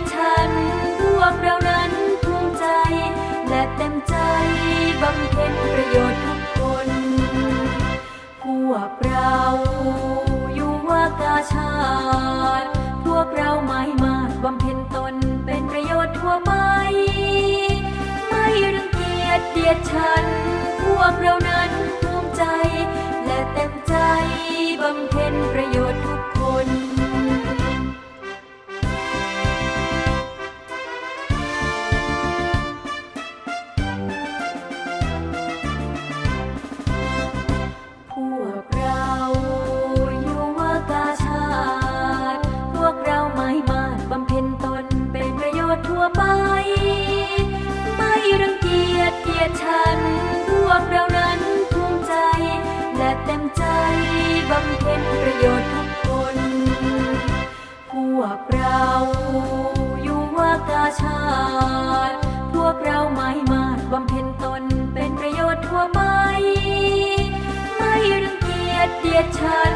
ศฉัน พวกเรานั้นภูมิใจ และเต็มใจบำเพ็ญประโยชน์ทุกคน พวกเราอยู่ว่ากาชาตพวกเราไม่มาบำเพ็ญตนเป็นประโยชน์ทั่วไป ไม่รังเกียจเดียดฉัน ทั่วไป ไม่รังเกียจเกียดฉัน พวกเรานั้นภูมิใจ และเต็มใจบำเพ็ญประโยชน์ทุกคน พวกเราอยู่ว่ากาชาติ พวกเราไม่มาดบำเพ็ญตนเป็นประโยชน์ทั่วไป ไม่รังเกียจเดียดฉัน